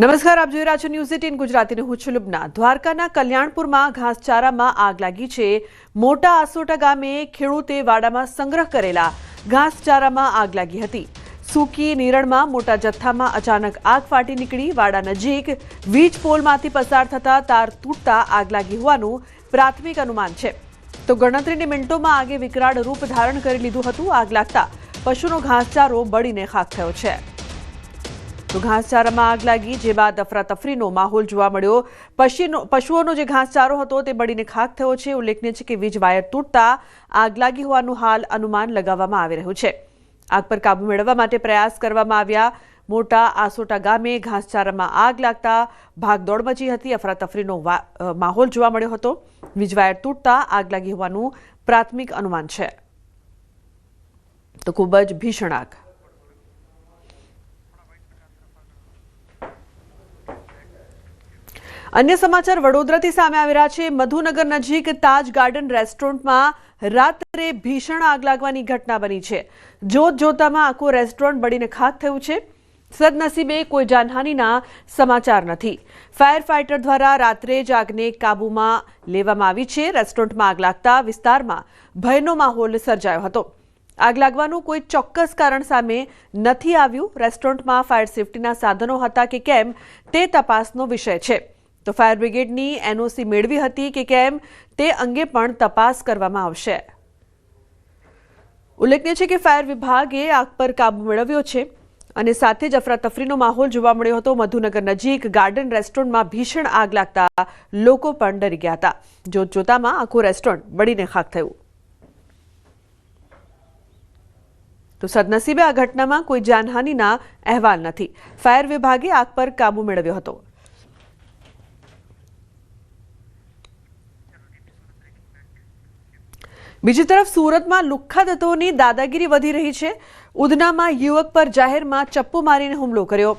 નમસ્કાર, આપ જોઈ રહ્યા છો ન્યૂઝ એટીન ગુજરાતીની. હું છું લુબના. દ્વારકાના કલ્યાણપુરમાં ઘાસચારામાં આગ લાગી છે. મોટા આસોટા ગામે ખેડૂતે વાડામાં સંગ્રહ કરેલા ઘાસચારામાં આગ લાગી હતી. સૂકી નીરણમાં મોટા જથ્થામાં અચાનક આગ ફાટી નીકળી. વાડા નજીક વીજ પોલમાંથી પસાર થતા તાર તૂટતા આગ લાગી હોવાનું પ્રાથમિક અનુમાન છે. તો ગણતરીની મિનિટોમાં આગે વિકરાળ રૂપ ધારણ કરી લીધું હતું. આગ લાગતા પશુનો ઘાસચારો બળીને ખાખ થયો છે. તો ઘાસચારામાં આગ લાગી જે બાદ અફરાતફરીનો માહોલ જોવા મળ્યો. પશીનો પશુઓનો જે ઘાસચારો હતો તે બળીને ખાક થયો છે. ઉલ્લેખનીય છે કે વીજ વાયર તૂટતા આગ લાગી હોવાનું હાલ અનુમાન લગાવવામાં આવી રહ્યું છે. આગ પર કાબુ મેળવવા માટે પ્રયાસ કરવામાં આવ્યા. મોટા આસોટા ગામે ઘાસચારામાં આગ લાગતા ભાગદોડ મચી હતી. અફરાતફરીનો વા- અ, માહોલ જોવા મળ્યો હતો. વીજ વાયર તૂટતા આગ લાગી હોવાનું પ્રાથમિક અનુમાન છે. તો ખૂબ જ ભીષણ આગ. અન્ય સમાચાર વડોદરાથી સામે આવી રહ્યા છે. મધુનગર નજીક તાજ ગાર્ડન રેસ્ટોરન્ટમાં રાત્રે ભીષણ આગ લાગવાની ઘટના બની છે. જોત જોતામાં આખું રેસ્ટોરન્ટ બળીને ખાક થયું છે. સદનસીબે કોઈ જાનહાનિના સમાચાર નથી. ફાયર ફાઇટર દ્વારા રાત્રે જ આગને કાબૂમાં લેવામાં આવી છે. રેસ્ટોરન્ટમાં આગ લાગતા વિસ્તારમાં ભયનો માહોલ સર્જાયો હતો. આગ લાગવાનું કોઈ ચોક્કસ કારણ સામે નથી આવ્યું. રેસ્ટોરન્ટમાં ફાયર સેફટીના સાધનો હતા કે કેમ તે તપાસનો વિષય છે. તો ફાયર બ્રિગેડની એનઓસી મેળવી હતી કે કેમ તે અંગે પણ તપાસ કરવામાં આવશે. ઉલ્લેખનીય છે કે ફાયર વિભાગે આગ પર કાબુ મેળવ્યો છે અને સાથે જ અફરાતફરીનો માહોલ જોવા મળ્યો હતો. મધુનગર નજીક ગાર્ડન રેસ્ટોરન્ટમાં ભીષણ આગ લાગતા લોકો પણ ડરી ગયા હતા. જો જોતામાં આખું રેસ્ટોરન્ટ બળીને ખાક થયું. તો સદનસીબે આ ઘટનામાં કોઈ જાનહાનિના અહેવાલ નથી. ફાયર વિભાગે આગ પર કાબુ મેળવ્યો હતો. બીજી તરફ સુરતમાં લુખ્ખા તત્વોની દાદાગીરી વધી રહી છે. ઉધનામાં યુવક પર જાહેરમાં ચપ્પુ મારીને હુમલો કર્યો.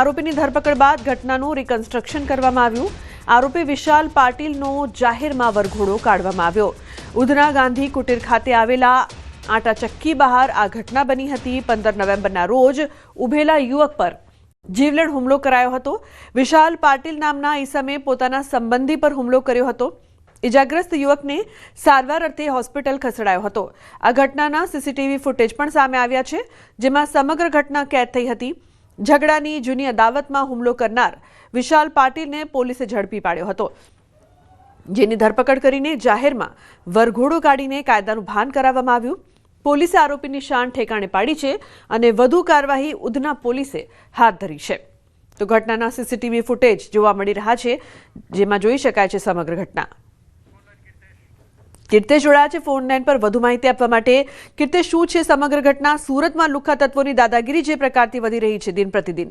આરોપીની ધરપકડ બાદ ઘટનાનું રિકન્સ્ટ્રક્શન કરવામાં આવ્યું. આરોપી વિશાલ પાટીલનો જાહેરમાં વરઘોડો કાઢવામાં આવ્યો. ઉધના ગાંધી કુટીર ખાતે આવેલા આટા ચક્કી બહાર આ ઘટના બની હતી પંદર નવેમ્બરના રોજ ઉભેલા યુવક પર. જીવલેણ હુમલો કરાયો હતો. વિશાલ પાટીલ નામના ઈસમે પોતાના સંબંધી પર હુમલો કર્યો હતો. ઇજાગ્રસ્ત યુવકને સારવાર અર્થે હોસ્પિટલ ખસેડાયો હતો. આ ઘટનાના સીસીટીવી ફૂટેજ પણ સામે આવ્યા છે, જેમાં સમગ્ર ઘટના કેદ થઈ હતી. ઝઘડાની જૂની અદાવતમાં હુમલો કરનાર વિશાલ પાટીલને પોલીસે ઝડપી પાડ્યો હતો, જેની ધરપકડ કરીને જાહેરમાં વરઘોડો કાઢીને કાયદાનું ભાન કરાવવામાં આવ્યું. પોલીસે આરોપીની શાન ઠેકાણે પાડી છે અને વધુ કાર્યવાહી ઉધના પોલીસે હાથ ધરી છે. તો ઘટનાના સીસીટીવી ફૂટેજ જોવા મળી રહ્યા છે, જેમાં જોઈ શકાય છે સમગ્ર ઘટના. કીર્તે જોડાયા છે ફોન લાઈન પર વધુ માહિતી આપવા માટે કીર્તે શું છે સમગ્ર ઘટના, સુરતમાં લુખ્ખા તત્વોની દાદાગીરી જે પ્રકારથી વધી રહી છે દિન પ્રતિદિન?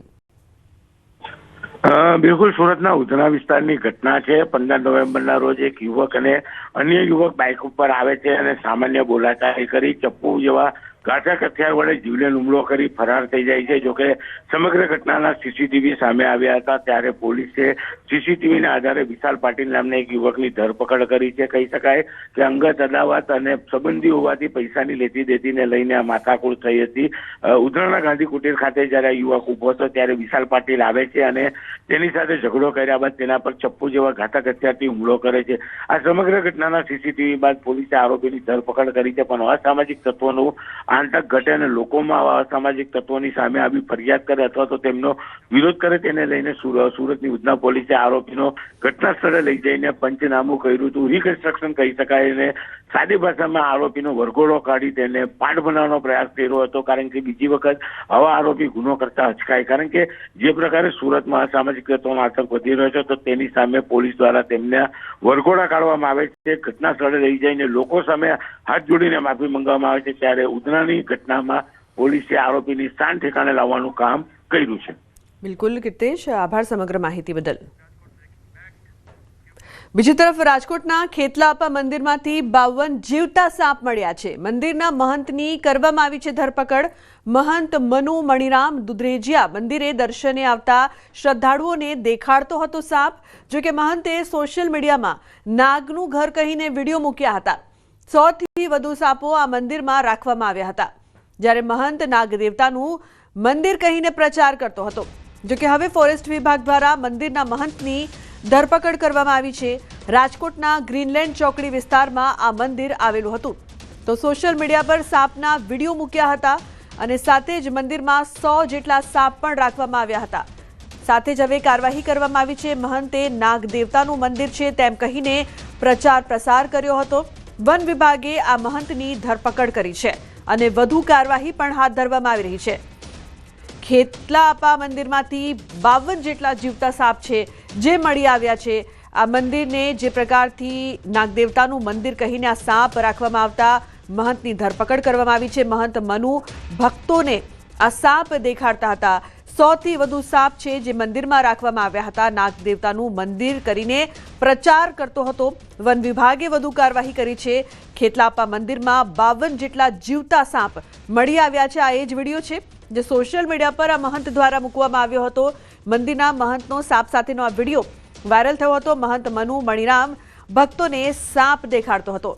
બિલકુલ સુરતના ઉધના વિસ્તારની ઘટના છે. પંદર નવેમ્બરના રોજ એક યુવક અને અન્ય યુવક બાઇક ઉપર આવે છે અને સામાન્ય બોલાચાલી કરી ચપ્પુ જેવા ગાંઠા હથિયાર વડે જીવલેણ હુમલો કરી ફરાર થઈ જાય છે. જોકે સમગ્ર ઘટનાના સીસીટીવી સામે આવ્યા હતા ત્યારે પોલીસે સીસીટીવીના આધારે વિશાલ પાટીલ નામના એક યુવકની ધરપકડ કરી છે. કહી શકાય કે અંગત અદાવત અને સંબંધી હોવાથી પૈસાની લેતી દેતીને લઈને આ માથાકૂટ થઈ હતી. ઉધરાણા ગાંધી કુટીર ખાતે જ્યારે યુવક ઊભો હતો ત્યારે વિશાલ પાટીલ આવે છે અને તેની સાથે ઝઘડો કર્યા બાદ તેના પર ચપ્પુ જેવા ઘાતક હથિયારથી હુમલો કરે છે. આ સમગ્ર ઘટનાના સીસીટીવી બાદ પોલીસે આરોપીની ધરપકડ કરી છે. પણ અસામાજિક તત્વોનું આંતક ઘટે અને લોકોમાં આવા અસામાજિક તત્વોની સામે આવી ફરિયાદ કરે અથવા તો તેમનો વિરોધ કરે તેને લઈને સુરતની ઉધના પોલીસે આરોપીનો ઘટના સ્થળે લઈ જઈને પંચનામું કર્યું હતું. રિકન્સ્ટ્રક્શન કહી શકાય અને સાદી ભાષામાં આરોપીનો વરઘોડો કાઢી તેને પાઠ બનાવવાનો પ્રયાસ કર્યો હતો, કારણ કે બીજી વખત આવા આરોપી ગુનો કરતા અચકાય. કારણ કે જે પ્રકારે સુરતમાં અસામાજિક તત્વોનો આતંક વધી રહ્યો છે, તો તેની સામે પોલીસ દ્વારા તેમને વરઘોડા કાઢવામાં આવે છે. ઘટના સ્થળે લઈ જઈને લોકો સામે હાથ જોડીને માફી મંગાવવામાં આવે છે, ત્યારે ઉધનાની ઘટનામાં પોલીસે આરોપીની સ્થાન ઠેકાણે લાવવાનું કામ કર્યું છે. બિલકુલ, કિર્તેશ, આભાર સમગ્ર માહિતી બદલ. બીજી તરફ રાજકોટના ખેતલાપા મંદિરમાંથી બાવન જીવતા સાપ મળ્યા છે. મંદિરના મહંતની કરવામાં આવી છે ધરપકડ. મહંત મનુ મણિરામ દુધરેજિયા મંદિરે દર્શને આવતા શ્રદ્ધાળુઓને દેખાડતો હતો સાપ, જો કે મહંતે સોશિયલ મીડિયામાં નાગનું ઘર કહીને વીડિયો મૂક્યા હતા. સોથી વધુ સાપો આ મંદિરમાં રાખવામાં આવ્યા હતા. જ્યારે મહંત નાગદેવતાનું મંદિર કહીને પ્રચાર કરતો હતો. જો કે હવે ફોરેસ્ટ વિભાગ દ્વારા મંદિરના મહંતની ધરપકડ કરવામાં આવી છે. રાજકોટના ગ્રીનલેન્ડ ચોકડી વિસ્તારમાં આ મંદિર આવેલું હતું. તો સોશિયલ મીડિયા પર સાપના વીડિયો મૂક્યા હતા અને સાથે જ મંદિરમાં સો જેટલા સાપ પણ રાખવામાં આવ્યા હતા. સાથે જ હવે કાર્યવાહી કરવામાં આવી છે. મહંતે નાગ દેવતાનું મંદિર છે તેમ કહીને પ્રચાર પ્રસાર કર્યો હતો. વન વિભાગે આ મહંતની ધરપકડ કરી છે અને વધુ કાર્યવાહી પણ હાથ ધરવામાં આવી રહી છે. ખેતલા આપા મંદિરમાંથી બાવન જેટલા જીવતા સાપ છે જે મળી આવ્યા છે, આ મંદિરને જે પ્રકારથી નાગદેવતાનું મંદિર કહીને આ સાપ રાખવામાં આવતા મહંતની ધરપકડ કરવામાં આવી છે. મહંત મનુ ભક્તોને આ સાપ દેખાડતા હતા. સોથી વધુ સાપ છે જે મંદિરમાં રાખવામાં આવ્યા હતા. નાગદેવતાનું મંદિર કરીને પ્રચાર કરતો હતો. વન વિભાગે વધુ કાર્યવાહી કરી છે. ખેતલાપા મંદિરમાં બાવન જેટલા જીવતા સાપ મળી આવ્યા છે. આ એ જ વીડિયો છે જે સોશિયલ મીડિયા પર આ મહંત દ્વારા મૂકવામાં આવ્યો હતો. મંદિરના મહંતનો સાપ સાથેનો આ વીડિયો વાયરલ થયો હતો. મહંત મનુ મણિરામ ભક્તોને સાપ દેખાડતો હતો.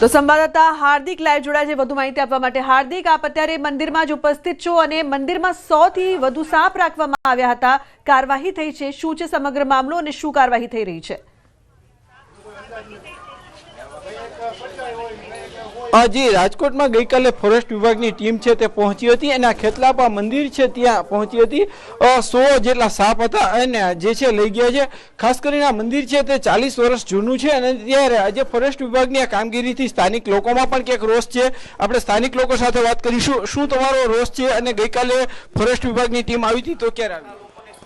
તો સંવાદદાતા હાર્દિક લાઈવ જોડાય છે. વધુ માહિતી આપવા માટે હાર્દિક આપ અત્યારે મંદિરમાં જ ઉપસ્થિત છો અને મંદિરમાં સો થી વધુ સાપ રાખવામાં આવ્યા હતા. કાર્યવાહી થઈ છે. શું છે સમગ્ર મામલો અને શું કાર્યવાહી થઈ રહી છે? અ, જી રાજકોટમાં ગઈકાલે ફોરેસ્ટ વિભાગની ટીમ છે તે પહોંચી હતી અને આ ખેતલાપા મંદિર છે ત્યાં પહોંચી હતી. સો જેટલા સાપ હતા અને જે છે લઈ ગયા છે. ખાસ કરીને આ મંદિર છે તે ચાલીસ વર્ષ જૂનું છે અને ત્યારે આજે ફોરેસ્ટ વિભાગની આ કામગીરીથી સ્થાનિક લોકોમાં પણ ક્યાંક રોષ છે. આપણે સ્થાનિક લોકો સાથે વાત કરીશું. શું તમારો રોષ છે અને ગઈકાલે ફોરેસ્ટ વિભાગની ટીમ આવી હતી તો ક્યારે આવી?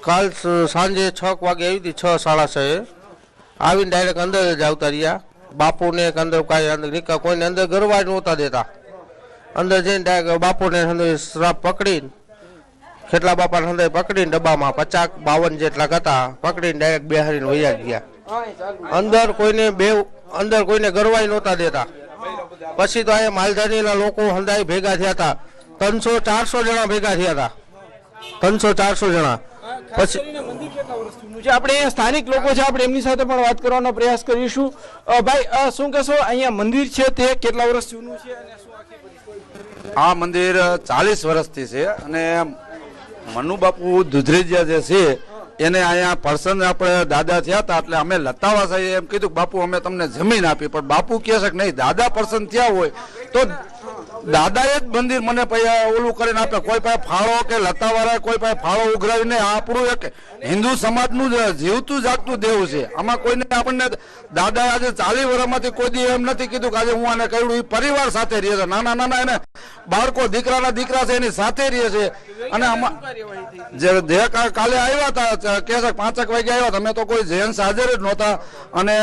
કાલ સાંજે છ વાગે આવી હતી, છ સાડા છ આવીને ડાયરેક્ટ અંદર જ આવતા રહ્યા. બાપુને કે અંદર કાંઈ અંદર નીકળ, કોઈને અંદર ગરવા નહોતા દેતા. અંદર જઈને ડાયરેક્ટ બાપુને અંદર શ્રાપ પકડીને કેટલા બાપાને અંદર પકડીને ડબ્બામાં પચાસ બાવન જેટલા હતા. પકડીને ડાયરેક્ટ બેહારીને વૈયા ગયા. અંદર કોઈને બે, અંદર કોઈને ગરવાય નહોતા દેતા. પછી તો અહીંયા માલધારીના લોકો હંધાઈ ભેગા થયા હતા. ત્રણસો ચારસો જણા ભેગા થયા હતા. ત્રણસો ચારસો જણા. પછી જે આપણે સ્થાનિક લોકો છે આપણે એમની સાથે પણ વાત કરવાનો પ્રયાસ કરીશું. ભાઈ શું કહેશો? અહીંયા મંદિર છે તે કેટલા વર્ષ જૂનું છે અને શું આ મંદિર ચાલીસ વર્ષથી છે અને મનુબાપુ દુધરેજિયા જે છે એને અહીંયા પર્સન આપણે દાદા થયા હતા એટલે અમે લતાવાસાઈએ એમ કીધું કે બાપુ અમે તમને જમીન આપી. પણ બાપુ કહે છે કે નહીં દાદા પર્સન થયા હોય તો દાદાએ જ મંદિર મને ઓલું કરીને આપે કોઈ પાસે ફાળો કે લતાવાળા કોઈ પાસે ફાળો ઉઘરાવીને આપણું એક હિન્દુ સમાજનું જીવતું જાગતું દેવ છે. આમાં કોઈને આપણને દાદા આજે ચાલીસ વર્ષમાંથી કોઈ દી એમ નથી કીધું કે આજે હું આને કહ્યું એ પરિવાર સાથે રહે છે. નાના નાના એને બાળકો, દીકરાના દીકરા છે, એની સાથે રહે છે. અને આમાં જે કા- કાલે આવ્યા હતા કે છે પાંચક વાગે આવ્યા હતા. અમે તો કોઈ જેન્ટ્સ હાજર જ નહોતા. અને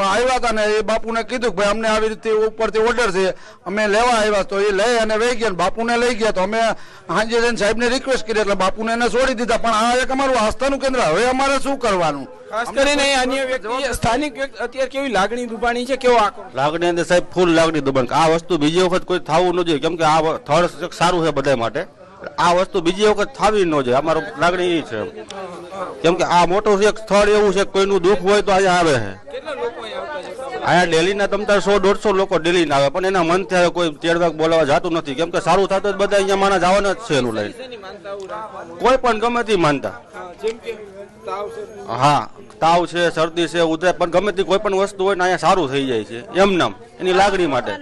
આવ્યા હતા ને એ બાપુને કીધું કે ભાઈ, અમને આવી રીતે ઉપરથી ઓર્ડર છે. અમે લેવા આવ્યા તો એ લઈ અને વહી ગયા ને બાપુને લઈ ગયા તો અમે હાંજે સાહેબ સાહેબને રિક્વેસ્ટ કરી એટલે બાપુને એને છોડી દીધા. પણ આ એક અમારું આસ્થાનું કેન્દ્ર. હવે અમારે શું કરવાનું? ખાસ કરીને અન્ય વ્યક્તિ સ્થાનિક વ્યક્તિ અત્યારે કેવી લાગણી દુબાણી છે કેવો આક્રોશ? લાગણી અંદર સાહેબ ફૂલ લાગણી દુબાણ. આ વસ્તુ બીજી વખત કોઈ થવું ન જોઈએ કેમ કે આ થર્ડ થળ સારું છે બધા માટે. આ વસ્તુ બીજી વખત થવી ન જોઈએ. અમારો લાગણી એ છે. કેમ કે આ મોટું એક સ્થળ એવું છે કોઈનું દુઃખ હોય તો અહીંયા આવે છે. કેટલા લોકો અહીંયા ડેલીના તમતાર સો દોઢસો લોકો ડેલી આવે પણ એના મન થાય કોઈ તેડવાક બોલાવા જતું નથી. કેમ કે સારું થતું જ બધા અહીંયા માણસ આવવાના જ છે એનું લઈને. કોઈ પણ ગમે તે માનતા. હા, તાવ છે? હા તાવ છે શરદી છે ઉધર પણ ગમે તે કોઈ પણ વસ્તુ હોય ને અહીંયા સારું થઈ જાય છે એમ નામ એની લાગણી માટે.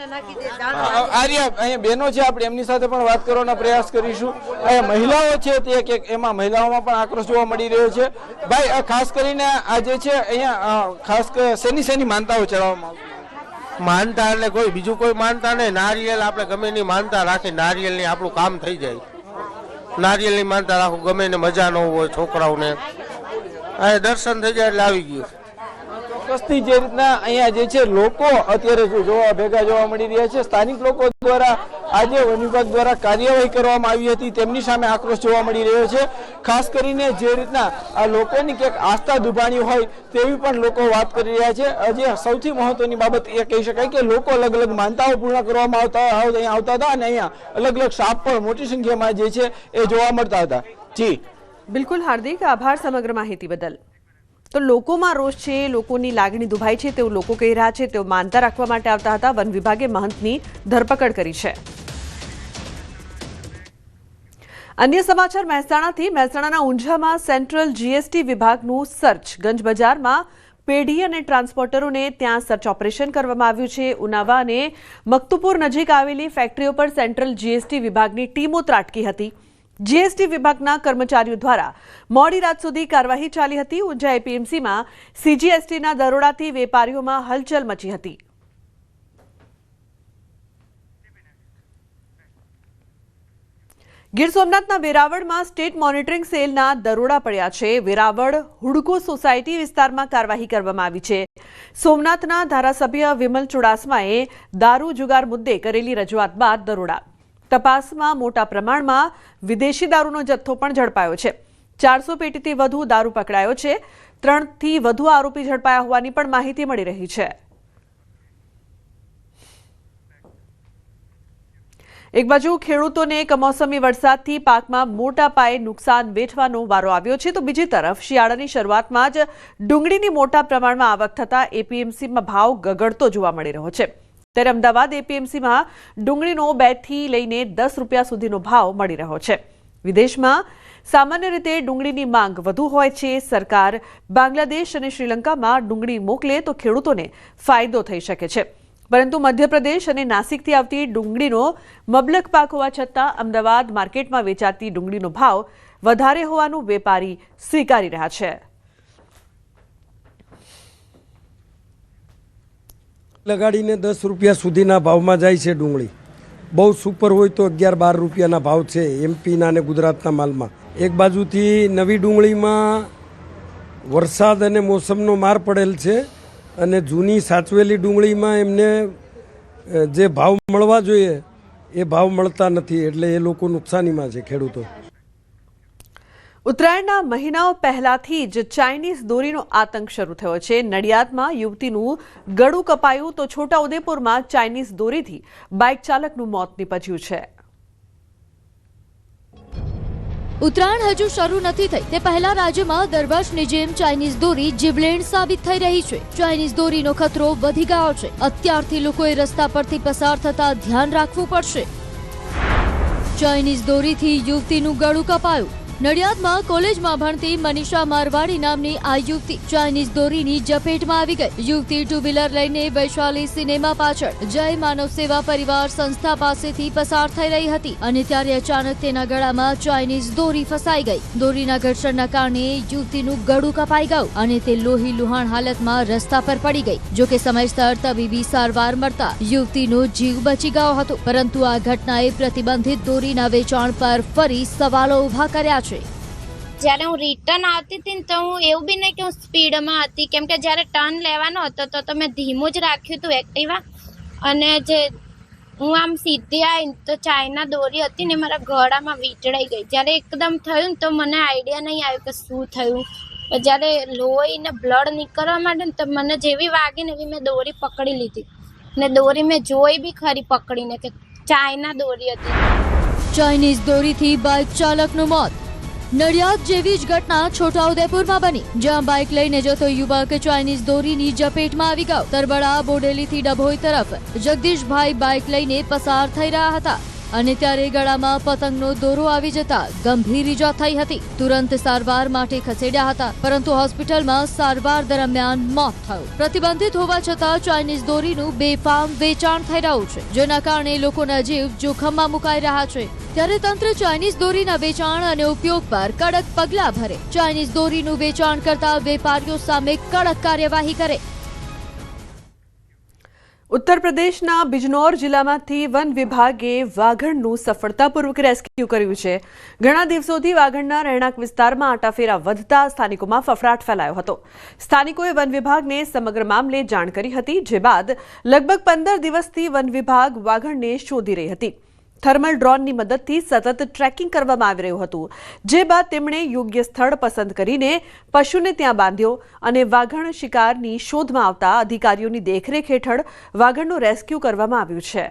આર્યા અહીંયા બહેનો છે આપણે એમની સાથે પણ વાત કરવાનો પ્રયાસ કરીશું. અહીંયા મહિલાઓ છે તે એક એક એમાં મહિલાઓમાં પણ આક્રોશ જોવા મળી રહ્યો છે. ભાઈ આ ખાસ કરીને આ જે છે અહીંયા ખાસ ક- શેની શેની માનતાઓ ચડાવવામાં માનતા એટલે કોઈ બીજું કોઈ માનતા નહીં. નારિયેલ આપણે ગમે એની માનતા રાખી નારિયેલની આપણું કામ થઈ જાય. નારિયેલની માનતા રાખું ગમે ને મજા ન હોય છોકરાઓને. આ દર્શન થઈ જાય એટલે આવી ગયું ચોક્કસથી જે રીતના અહીંયા જે છે, લોકો અત્યારે જો જોવા ભેગા જોવા મળી રહ્યા છે, સ્થાનિક લોકો દ્વારા આજે વન વિભાગ દ્વારા કાર્યવાહી કરવામાં આવી હતી, તેમની સામે આક્રોશ જોવા મળી રહ્યો છે. ખાસ કરીને જે રીતના આ લોકોની ક્યાંક આસ્થા દુભાણી હોય તેવી પણ લોકો વાત કરી રહ્યા છે. આજે સૌથી મહત્વની બાબત એ કહી શકાય કે લોકો અલગ અલગ માનતાઓ પૂર્ણ કરવામાં આવતા અહીંયા આવતા હતા અને અહીંયા અલગ અલગ સાપ પણ મોટી સંખ્યામાં જે છે એ જોવા મળતા હતા. જી. બિલકુલ હાર્દિક, આભાર સમગ્ર માહિતી બદલ. તો લોકોમાં રોષ છે, લોકોની લાગણી દુભાઈ છે, તેવું લોકો કહી રહ્યા છે, તેઓ માનતા રાખવા માટે આવતા હતા, વન વિભાગે મહંતની ધરપકડ કરી છે. અન્ય સમાચાર, મહેસાણાથી, મહેસાણાના ઊંઝામાં સેન્ટ્રલ જીએસટી વિભાગનું સર્ચ. ગંજ બજારમાં પેઢી અને ટ્રાન્સપોર્ટરોને ત્યાં સર્ચ ઓપરેશન કરવામાં આવ્યું છે. ઉનાવા અને મકતુપુર નજીક આવેલી ફેક્ટરીઓ પર સેન્ટ્રલ જીએસટી વિભાગની ટીમો ત્રાટકી હતી. જીએસટી વિભાગના કર્મચારીઓ દ્વારા મોડી રાત સુધી કાર્યવાહી ચાલી હતી. ઊંઝા એપીએમસીમાં સીજીએસટીના દરોડાથી વેપારીઓમાં હલચલ મચી હતી. ગીર સોમનાથના વેરાવળમાં સ્ટેટ મોનિટરિંગ સેલના દરોડા પડ્યા છે. વેરાવળ હુડકો સોસાયટી વિસ્તારમાં કાર્યવાહી કરવામાં આવી છે. સોમનાથના ધારાસભ્ય વિમલ ચુડાસમાએ દારૂ જુગાર મુદ્દે કરેલી રજૂઆત બાદ દરોડા તપાસમાં મોટા પ્રમાણમાં વિદેશી દારૂનો જથ્થો પણ ઝડપાયો છે. ચારસો પેટીથી વધુ દારૂ પકડાયો છે. ત્રણથી વધુ આરોપી ઝડપાયા હોવાની પણ માહિતી મળી રહી છે. એક બાજુ ખેડૂતોને કમોસમી વરસાદથી પાકમાં મોટા પાયે નુકસાન વેઠવાનો વારો આવ્યો છે, તો બીજી તરફ શિયાળાની શરૂઆતમાં જ ડુંગળીની મોટા પ્રમાણમાં આવક થતાં એપીએમસીમાં ભાવ ગગડતો જોવા મળી રહ્યો છે. ત્યારે અમદાવાદ એપીએમસીમાં ડુંગળીનો બેથી લઈને દસ રૂપિયા સુધીનો ભાવ મળી રહ્યો છે. વિદેશમાં સામાન્ય રીતે ડુંગળીની માંગ વધુ હોય છે. સરકાર બાંગ્લાદેશ અને શ્રીલંકામાં ડુંગળી મોકલે તો ખેડૂતોને ફાયદો થઈ શકે છે. પરંતુ મધ્યપ્રદેશ અને નાસિકથી આવતી ડુંગળીનો મબલક પાક હોવા છતાં અમદાવાદ માર્કેટમાં વેચાતી ડુંગળીનો ભાવ વધારે હોવાનું વેપારી સ્વીકારી રહ્યા છે. લગાડીને દસ રૂપિયા સુધીના ભાવમાં જાય છે ડુંગળી. બહુ સુપર હોય તો અગિયાર બાર રૂપિયાના ભાવ છે એમપીના અને ગુજરાતના માલમાં. એક બાજુથી નવી ડુંગળીમાં વરસાદ અને મોસમનો માર પડેલ છે અને જૂની સાચવેલી ડુંગળીમાં એમને જે ભાવ મળવા જોઈએ એ ભાવ મળતા નથી એટલે એ લોકો નુકસાનીમાં છે ખેડૂતો. ઉત્તરાયણના મહિનાઓ પહેલાથી જ ચાઇનીઝ દોરીનો આતંક શરૂ થયો છે. નડિયાદમાં યુવતીનું ગળું કપાયું તો છોટાઉદેપુરમાં ચાઇનીઝ દોરીથી બાઇક ચાલકનું મોત નીપજ્યું છે. ઉત્તરાયણ હજુ શરૂ નથી થઈ. તે પહેલા રાજ્યમાં દર વર્ષની જેમ ચાઇનીઝ દોરી જીવલેણ સાબિત થઈ રહી છે. ચાઇનીઝ દોરીનો ખતરો વધી ગયો છે. અત્યારથી લોકોએ રસ્તા પરથી પસાર થતા ધ્યાન રાખવું પડશે. ચાઇનીઝ દોરીથી યુવતીનું ગળું કપાયું. નડિયાદમાં કોલેજમાં ભણતી મનીષા મારવાડી નામની આ યુવતી ચાઇનીઝ દોરીની ઝપેટમાં આવી ગઈ. યુવતી ટુ વ્હીલર લઈને વૈશાલી સિનેમા પાછળ. જય માનવ સેવા પરિવાર સંસ્થા પાસેથી પસાર થઈ રહી હતી અને ત્યારે અચાનક તેના ગળામાં ચાઇનીઝ દોરી ફસાઈ ગઈ. દોરીના ઘર્ષણના કારણે યુવતીનું ગળું કપાઈ ગયું અને તે લોહી લુહાણ હાલતમાં રસ્તા પર પડી ગઈ. જો કે સમયસર તબીબી સારવાર મળતા યુવતીનો જીવ બચી ગયો હતો. પરંતુ આ ઘટનાએ પ્રતિબંધિત દોરીના વેચાણ પર ફરી સવાલો ઊભા કર્યા છે. જ્યારે હું રિટર્ન આવતી હતી ને તો હું એવું બી નહીં કે હું સ્પીડમાં હતી. કેમ કે જ્યારે ટર્ન લેવાનો હતો તો તો મેં ધીમું જ રાખ્યું હતું એક્ટિવા અને જે હું આમ સીધી આવી તો ચાઇના દોરી હતી ને મારા ગળામાં વીંટળાઈ ગઈ. જ્યારે એકદમ થયું ને તો મને આઈડિયા નહીં આવ્યો કે શું થયું. જ્યારે લોહી ને બ્લડ નીકળવા માંડે ને તો મને જેવી વાગી ને એવી મેં દોરી પકડી લીધી. ને દોરી મેં જોઈ બી ખરી પકડીને કે ચાઇના દોરી હતી. ચાઇનીઝ દોરીથી બાઇક ચાલકનું મોત. નડિયાદ જેવી જ ઘટના છોટાઉદેપુરમાં બની, જ્યાં બાઇક લઈને જતો યુવક ચાઇનીઝ દોરીની ઝપેટમાં આવી ગયો. તરબડા બોડેલીથી ડભોઈ તરફ જગદીશભાઈ બાઇક લઈને પસાર થઈ રહ્યા હતા. અને ત્યારે ગળામાં પતંગનો દોરો આવી જતા ગંભીર ઈજા થઈ હતી. તુરંત સારવાર માટે ખસેડ્યા હતા, પરંતુ હોસ્પિટલમાં સારવાર દરમિયાન મોત થયું. પ્રતિબંધિત હોવા છતાં ચાઇનીઝ દોરીનું બેફામ વેચાણ થઈ રહ્યું છે, જેના કારણે લોકોના જીવ જોખમમાં મુકાઈ રહ્યા છે. ત્યારે તંત્ર ચાઇનીઝ દોરીના વેચાણ અને ઉપયોગ પર કડક પગલાં ભરે. ચાઇનીઝ દોરીનું વેચાણ કરતા વેપારીઓ સામે કડક કાર્યવાહી કરે. ઉત્તર પ્રદેશના બિજનોર જિલ્લામાંથી વન વિભાગે વાઘણનું સફળતાપૂર્વક રેસ્ક્યુ કર્યું છે. ઘણા દિવસોથી વાઘણના રહેણાંક વિસ્તારમાં આટાફેરા વધતા સ્થાનિકોમાં ફફડાટ ફેલાયો હતો. સ્થાનિકોએ વન વિભાગને સમગ્ર મામલે જાણ કરી હતી, જે બાદ લગભગ પંદર દિવસથી વન વિભાગ વાઘણને શોધી રહી હતી. થર્મલ ડ્રોનની મદદથી સતત ટ્રેકિંગ કરવામાં આવી રહ્યું હતું જે બાદ તેમણે યોગ્ય સ્થળ પસંદ કરીને પશુને ત્યાં બાંધ્યો અને વાઘણ શિકારની શોધમાં આવતા અધિકારીઓની દેખરેખ હેઠળ વાઘણનું રેસ્ક્યુ કરવામાં આવ્યું છે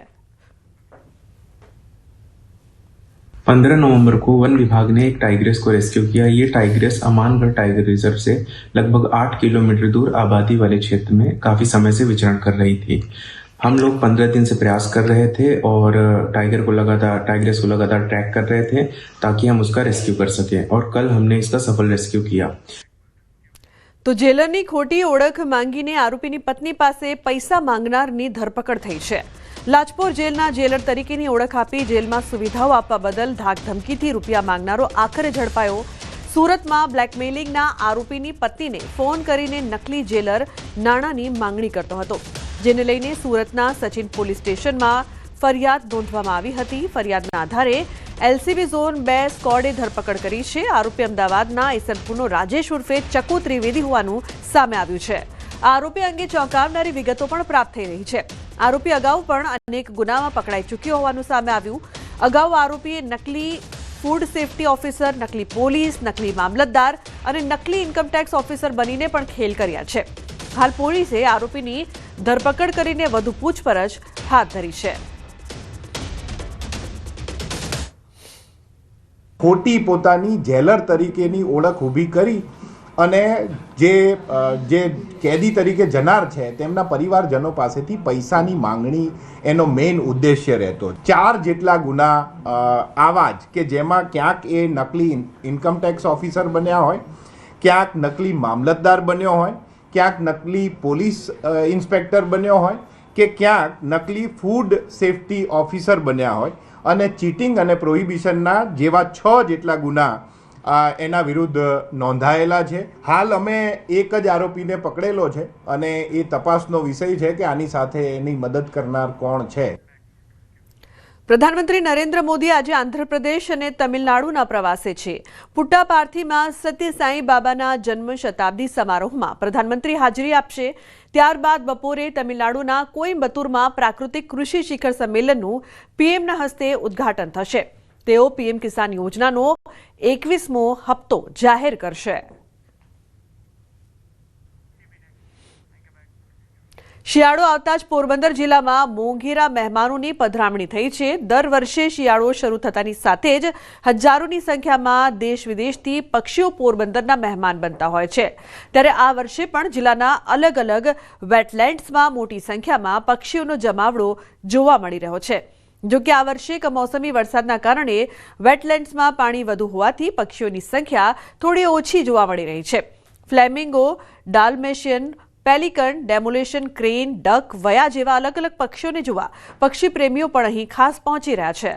पंद्रह नवंबर को वन विभाग ने एक टाइग्रेस को रेस्क्यू किया ये टाइग्रेस अमानगढ़ टाइगर रिजर्व से लगभग आठ किलोमीटर दूर आबादी वाले क्षेत्र में काफी समय से विचरण कर रही थी हम लोग पंद्रह दिन से प्रयास कर रहे थे और टाइगर को लगातार टाइग्रेस को लगातार ट्रैक कर रहे थे ताकि हम उसका रेस्क्यू कर सकें और कल हमने इसका सफल रेस्क्यू किया તો જેલરની ખોટી ઓળખ માંગીને આરોપીની પત્ની પાસે પૈસા માંગનારની ધરપકડ થઈ છે લાજપોર જેલના જેલર તરીકેની ઓળખ આપી જેલમાં સુવિધાઓ આપવા બદલ ધાકધમકીથી રૂપિયા માંગનારો આખરે ઝડપાયો સુરતમાં બ્લેકમેલિંગના આરોપીની પત્નીને ફોન કરીને નકલી જેલર નાણાંની માંગણી કરતો હતો જેને લઈને સુરતના સચિન પોલીસ સ્ટેશનમાં ફરિયાદ નોંધવામાં આવી હતી. ફરિયાદના આધારે એલસીબી ઝોન બે સ્કોડે ધરપકડ કરી છે. આરોપી અમદાવાદના ઈસનપુરનો રાજેશ ઉર્ફે ચકુ ત્રિવેદી હોવાનું સામે આવ્યું છે. આરોપી અંગે ચોંકાવનારી વિગતો પણ પ્રાપ્ત થઈ રહી છે. આરોપી અગાઉ પણ અનેક ગુનામાં પકડાઈ ચૂક્યો હોવાનું સામે આવ્યું. અગાઉ આરોપીએ નકલી ફૂડ સેફટી ઓફિસર, નકલી પોલીસ, નકલી મામલતદાર અને નકલી ઇન્કમટેક્સ ઓફિસર બનીને પણ ખેલ કર્યા છે. હાલ પોલીસે આરોપીની ધરપકડ કરીને વધુ પૂછપરછ હાથ ધરી છે. ખોટી પોતાની જેલર તરીકેની ઓળખ ઊભી કરી અને જે જે કેદી તરીકે જનાર છે, તેમના પરિવારજનો પાસેથી પૈસાની માંગણી એનો મેઇન ઉદ્દેશ્ય રહેતો. ચાર જેટલા ગુના આવા જ કે જેમાં ક્યાંક એ નકલી ઇન્કમટેક્સ ઓફિસર બન્યા હોય, ક્યાંક નકલી મામલતદાર બન્યો હોય ક્યાંક નકલી પોલીસ ઇન્સ્પેક્ટર બન્યો હોય કે ક્યાંક નકલી ફૂડ સેફટી ઓફિસર બન્યા હોય. અને ચીટિંગ અને પ્રોહિબિશનના જેવા છ જેટલા ગુના એના વિરુદ્ધ નોંધાયેલા છે. હાલ અમે એક જ આરોપીને પકડેલો છે અને એ તપાસનો વિષય છે કે આની સાથે એની મદદ કરનાર કોણ છે. પ્રધાનમંત્રી નરેન્દ્ર મોદી આજે આંધ્રપ્રદેશ અને તમિલનાડુના પ્રવાસે છે. પુટ્ટાપાર્થીમાં સત્યસાઈ બાબાના જન્મ શતાબ્દી સમારોહમાં પ્રધાનમંત્રી હાજરી આપશે. ત્યારબાદ બપોરે તમિલનાડુના કોઈમ્બતુરમાં પ્રાકૃતિક કૃષિ શિખર સંમેલનનું પીએમના હસ્તે ઉદ્ઘાટન થશે. તેઓ પીએમ કિસાન યોજનાનો એકવીસમો હપ્તો જાહેર કરશે. શિયાળો આવતા જ પોરબંદર જિલ્લામાં મોંઘેરા મહેમાનોની પધરામણી થઈ છે. દર વર્ષે શિયાળો શરૂ થતાની સાથે જ હજારોની સંખ્યામાં દેશ વિદેશથી પક્ષીઓ પોરબંદરના મહેમાન બનતા હોય છે. ત્યારે આ વર્ષે પણ જિલ્લાના અલગ અલગ વેટલેન્ડ્સમાં મોટી સંખ્યામાં પક્ષીઓનો જમાવડો જોવા મળી રહ્યો છે. જોકે આ વર્ષે કમોસમી વરસાદના કારણે વેટલેન્ડ્સમાં પાણી વધુ હોવાથી પક્ષીઓની સંખ્યા થોડી ઓછી જોવા મળી રહી છે. Flamingo, Dalmatian pelican demoiselle, crane, duck, વયા જેવા અલગ અલગ પક્ષીઓને જોવા પક્ષી પ્રેમીઓ પણ અહીં ખાસ પહોંચી રહ્યા છે.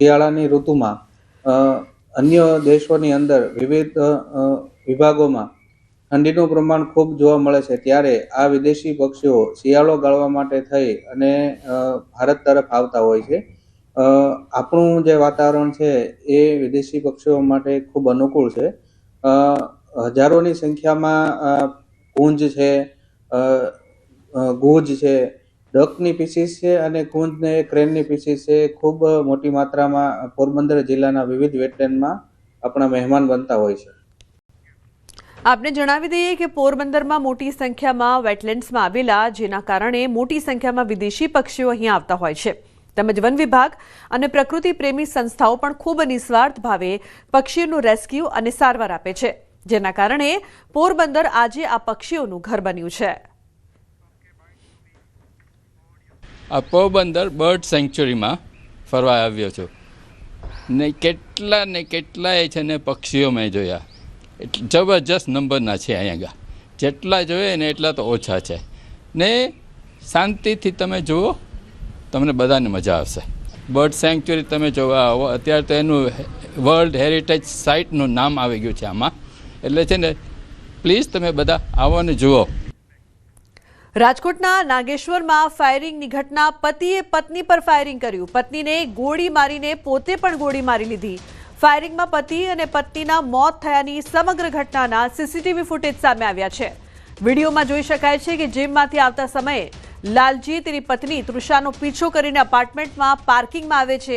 શિયાળાની ઋતુમાં અન્ય દેશોની અંદર વિવિધ વિભાગોમાં ઠંડીનું પ્રમાણ ખૂબ જોવા મળે છે, ત્યારે આ વિદેશી પક્ષીઓ શિયાળો ગાળવા માટે થઈ અને ભારત તરફ આવતા હોય છે. આપણું જે વાતાવરણ છે એ વિદેશી પક્ષીઓ માટે ખૂબ અનુકૂળ છે. હજારોની સંખ્યામાં ગુંજ છે ગુજ છે, ડકની પીસીસ છે અને ગુંજને ક્રેનની પીસીસ છે. ખૂબ મોટી માત્રામાં પોરબંદર જિલ્લાના વિવિધ વેટલેન્ડમાં આપણા મહેમાન બનતા હોય છે. આપને જણાવી દઈએ કે પોરબંદરમાં મોટી સંખ્યામાં વેટલેન્ડ્સમાં આવેલા, જેના કારણે મોટી સંખ્યામાં વિદેશી પક્ષીઓ અહીં આવતા હોય છે. તેમજ વન વિભાગ અને પ્રકૃતિ પ્રેમી સંસ્થાઓ પણ ખૂબ નિસ્વાર્થ ભાવે પક્ષીઓનું રેસ્ક્યુ અને સારવાર આપે છે, જેના કારણે પોરબંદર આજે આ પક્ષીઓનું ઘર બન્યું છે. આ પોરબંદર બર્ડ સેન્ચ્યુરીમાં ફરવા આવ્યો છું. ને કેટલા ને કેટલાય છે ને પક્ષીઓ મેં જોયા. જબરજસ્ત નંબરના છે અહીંયા જેટલા જોઈએ ને એટલા તો ઓછા છે. ને શાંતિથી તમે જુઓ તમને બધાને મજા આવશે. બર્ડ સેન્ચ્યુરી તમે જોવા આવો અત્યારે તો એનું વર્લ્ડ હેરિટેજ સાઇટનું નામ આવી ગયું છે આમાં. એટલે છે ને, પ્લીઝ તમે બધા આવો અને જુઓ. રાજકોટના નાગેશ્વરમાં ફાયરિંગની ઘટના. પતિએ પત્ની પર ફાયરિંગ કર્યું. પત્નીને ગોળી મારીને પોતે પણ ગોળી મારી લીધી. ફાયરિંગમાં પતિ અને પત્નીના મોત થયાની સમગ્ર ઘટનાના સીસીટીવી ફૂટેજ સામે આવ્યા છે. વિડીયોમાં જોઈ શકાય છે કે જીમમાંથી આવતા સમયે લાલજી, તેની પત્ની તૃષાનો પીછો કરીને અપાર્ટમેન્ટમાં પાર્કિંગમાં આવે છે.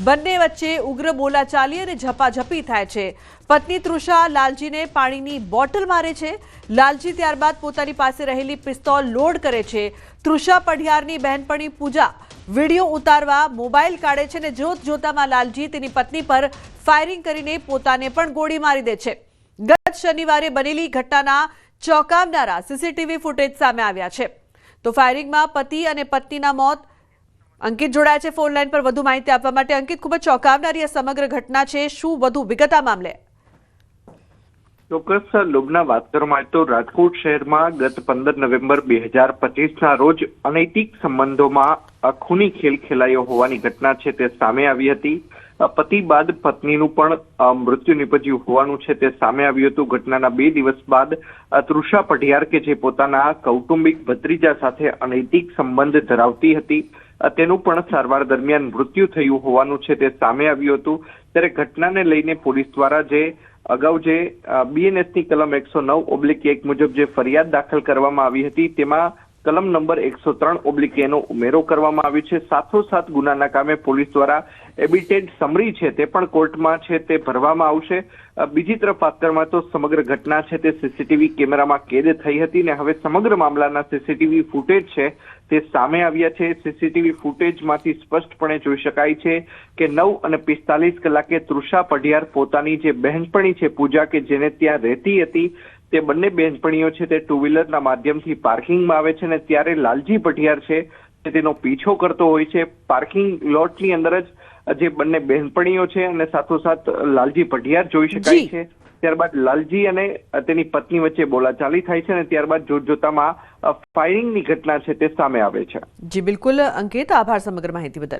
બંને વચ્ચે ઉગ્ર બોલાચાલી અને ઝપાઝપી થાય છે. પત્ની તૃષા લાલજીને પાણીની બોટલ મારે છે. લાલજી ત્યારબાદ પોતાની પાસે રહેલી પિસ્તોલ લોડ કરે છે. તૃષા પઢિયારની બહેનપણી પૂજા વીડિયો ઉતારવા મોબાઈલ કાઢે છે અને જોત જોતામાં લાલજી તેની પત્ની પર ફાયરિંગ કરીને પોતાને પણ ગોળી મારી દે છે. ગત શનિવારે બનેલી ઘટનાના ચોંકાવનારા સીસીટીવી ફૂટેજ સામે આવ્યા છે. તો ફાયરિંગમાં પતિ અને પત્નીના મોત. અંકિત જોડાયા છે ફોન પર વધુ માહિતી આપવા માટે. અંકિત, ખૂબ જ ચોંકાવનારી આ સમગ્ર ઘટના છે. શું વધુ વિગત આ મામલે? ચોક્કસ લોબના વાત કરવામાં તો રાજકોટ શહેરમાં ગત પંદર નવેમ્બર બે હજાર પચીસના રોજ અનૈતિક સંબંધોમાં ખૂની ખેલ ખેલાયો હોવાની ઘટના છે તે સામે આવી હતી. પતિ બાદ પત્નીનું પણ મૃત્યુ નિપજ્યું હોવાનું છે. તે સામે આવ્યું હતું. ઘટનાના બે દિવસ બાદ તૃષા પઢિયાર કે જે પોતાના કૌટુંબિક ભત્રીજા સાથે અનૈતિક સંબંધ ધરાવતી હતી તેનું પણ સારવાર દરમિયાન મૃત્યુ થયું હોવાનું છે. તે સામે આવ્યું હતું. ત્યારે ઘટનાને લઈને પોલીસ દ્વારા જે અગાઉ જે બીએનએસની કલમ એકસો નવ ઓબ્લિક એક મુજબ જે ફરિયાદ દાખલ કરવામાં આવી હતી, તેમાં કલમ નંબર એકસો ત્રણ ઓબ્લિક ઉમેરો કરવામાં આવ્યો છે. સાથોસાથ ગુનાના કામે પોલીસ દ્વારા એબિટેડ સમરી છે તે પણ કોર્ટમાં છે તે ભરવામાં આવશે. બીજી તરફ વાત કરવામાં તો સમગ્ર ઘટના છે તે સીસીટીવી કેમેરામાં કેદ થઈ હતી ને હવે સમગ્ર મામલાના સીસીટીવી ફૂટેજ છે તે સામે આવ્યા છે. સીસીટીવી ફૂટેજમાંથી સ્પષ્ટપણે જોઈ શકાય છે કે નવ અને પિસ્તાલીસ કલાકે તૃષા પઢિયાર પોતાની જે બહેનપણી છે પૂજા કે જેને ત્યાં રહેતી હતી તે બંને બહેનપણીઓ છે તે ટુ વ્હીલરના માધ્યમથી પાર્કિંગમાં આવે છે અને ત્યારે લાલજી પઠિયાર છે તે તેનો પીછો કરતો હોય છે. પાર્કિંગ લોટની અંદર જ જે બંને બહેનપણીઓ છે અને સાથોસાથ લાલજી પઢિયાર જોઈ શકાય છે. ત્યારબાદ લાલજી અને તેની પત્ની વચ્ચે બોલાચાલી થાય છે અને ત્યારબાદ જોત જોતામાં અ, ફાયરિંગની ઘટના છે તે સામે આવે છે. જી બિલકુલ. અંકિત આભાર સમગ્ર માહિતી બદલ.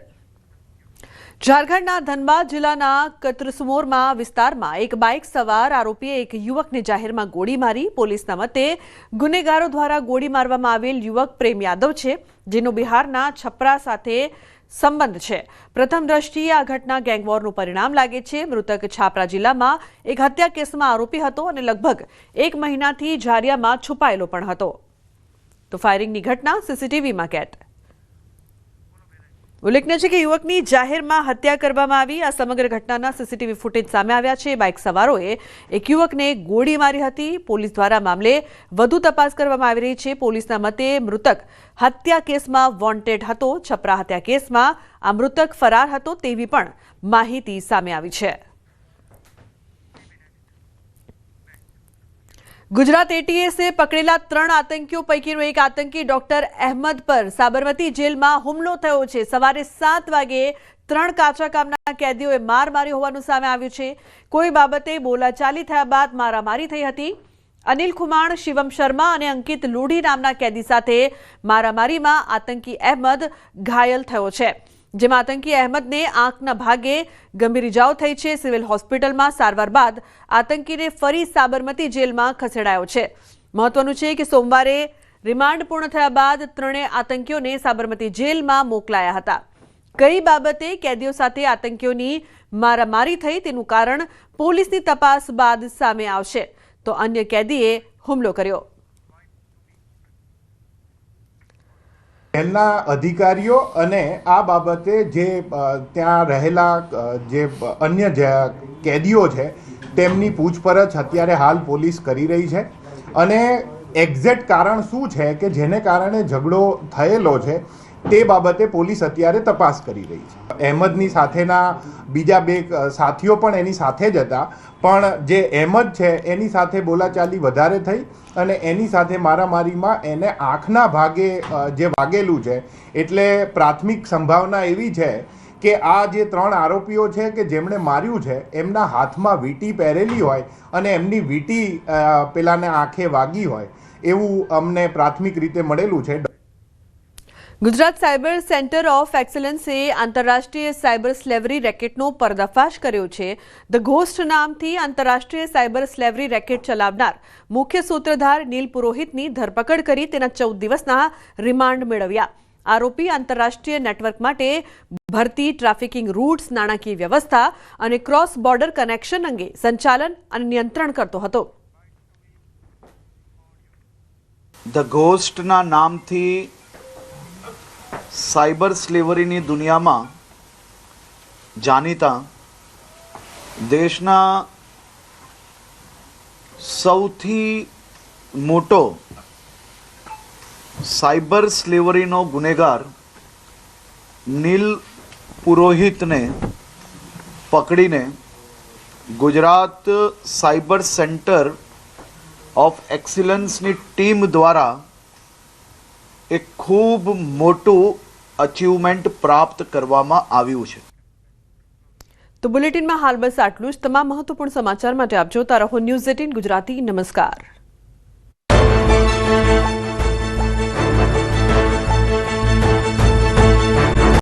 ઝારખંડના ધનબાદ જિલ્લાના કતરસુમોરમાં વિસ્તારમાં એક બાઇક સવાર આરોપીએ એક યુવકને જાહેરમાં ગોળી મારી. પોલીસના મતે ગુનેગારો દ્વારા ગોળી મારવામાં આવેલ યુવક પ્રેમ યાદવ છે, જેનો બિહારના છપરા સાથે સંબંધ છે. પ્રથમ દ્રષ્ટિએ આ ઘટના ગેંગવોરનું પરિણામ લાગે છે. મૃતક છાપરા જિલ્લામાં એક હત્યા કેસમાં આરોપી હતો અને લગભગ એક મહિનાથી ઝારિયામાં છુપાયેલો પણ હતો. તો ફાયરિંગની ઘટના સીસીટીવીમાં કેદ ઉલ્લેખનીય છે કે યુવકની જાહેરમાં હત્યા કરવામાં આવી. આ સમગ્ર ઘટનાના સીસીટીવી ફૂટેજ સામે આવ્યા છે. બાઇક સવારોએ એક યુવકને ગોળી મારી હતી. પોલીસ દ્વારા મામલે વધુ તપાસ કરવામાં આવી રહી છે. પોલીસના મતે મૃતક હત્યા કેસમાં વોન્ટેડ હતો. છપરા હત્યા કેસમાં આ મૃતક ફરાર હતો તેવી પણ માહિતી સામે આવી છે. ગુજરાત એટીએસે પકડેલા ત્રણ આતંકીઓ પૈકીનો એક આતંકી ડોક્ટર અહેમદ પર સાબરમતી જેલમાં હુમલો થયો છે. સવારે સાત વાગે ત્રણ કાચા કામના કેદીઓએ માર માર્યો હોવાનું સામે આવ્યું છે. કોઈ બાબતે બોલાચાલી થયા બાદ મારામારી થઈ હતી. અનિલ ખુમાણ, શિવમ શર્મા અને અંકિત લોઢી નામના કેદી સાથે મારામારીમાં આતંકી અહેમદ ઘાયલ થયો છે. જેમાં આતંકી અહેમદને આંખના ભાગે ગંભીર ઇજાઓ થઈ છે. સિવિલ હોસ્પિટલમાં સારવાર બાદ આતંકીને ફરી સાબરમતી જેલમાં ખસેડાયો છે. મહત્વનું છે કે સોમવારે રિમાન્ડ પૂર્ણ થયા બાદ ત્રણેય આતંકીઓને સાબરમતી જેલમાં મોકલાયા હતા. કઈ બાબતે કેદીઓ સાથે આતંકીઓની મારામારી થઈ તેનું કારણ પોલીસની તપાસ બાદ સામે આવશે. તો અન્ય કેદીએ હુમલો કર્યો. જેલના અધિકારીઓ અને આ બાબતે જે ત્યાં રહેલા જે અન્ય જે કેદીઓ છે, તેમની પૂછપરછ અત્યારે હાલ પોલીસ કરી રહી છે. અને એક્ઝેક્ટ કારણ શું છે કે જેને કારણે ઝઘડો થયેલો છે તે બાબતે પોલીસ અત્યારે તપાસ કરી રહી છે. અહેમદની સાથેના બીજા બે સાથીઓ પણ એની સાથે જ હતા. પણ જે અહેમદ છે, એની સાથે બોલાચાલી વધારે થઈ અને એની સાથે મારામારીમાં એને આંખના ભાગે જે વાગેલું છે, એટલે પ્રાથમિક સંભાવના એવી છે કે આ જે ત્રણ આરોપીઓ છે કે જેમણે માર્યું છે, એમના હાથમાં વીંટી પહેરેલી હોય અને એમની વીંટી પેલાને આંખે વાગી હોય એવું અમને પ્રાથમિક રીતે મળેલું છે. ગુજરાત સાયબર સેન્ટર ઓફ એક્સલન્સે આંતરરાષ્ટ્રીય સાયબર સ્લેવરી રેકેટનો પર્દાફાશ કર્યો છે. ધ ઘોસ્ટ નામથી આંતરરાષ્ટ્રીય સાયબર સ્લેવરી રેકેટ ચલાવનાર મુખ્ય સૂત્રધાર નીલ પુરોહિતની ધરપકડ કરી તેના ચૌદ દિવસના રિમાન્ડ મેળવ્યા. આરોપી આંતરરાષ્ટ્રીય નેટવર્ક માટે ભરતી ટ્રાફિકિંગ રૂટ્સ, નાણાકીય વ્યવસ્થા અને ક્રોસ બોર્ડર કનેક્શન અંગે સંચાલન અને નિયંત્રણ કરતો હતો. ધ ઘોસ્ટના નામથી સાયબર સ્લેવરીની દુનિયામાં જાણીતા દેશના સૌથી મોટો સાયબર સ્લેવરીનો ગુનેગાર નીલ પુરોહિતને પકડીને ગુજરાત સાયબર સેન્ટર ઓફ એક્સિલન્સની ટીમ દ્વારા એક ખૂબ મોટું અચીવમેન્ટ પ્રાપ્ત કરવામાં આવ્યું છે. તો બુલેટિનમાં હાલ બસ આટલું જ. તમામ મહત્વપૂર્ણ સમાચાર માટે આપ જોતા રહો ન્યૂઝ એટીન ગુજરાતી. નમસ્કાર.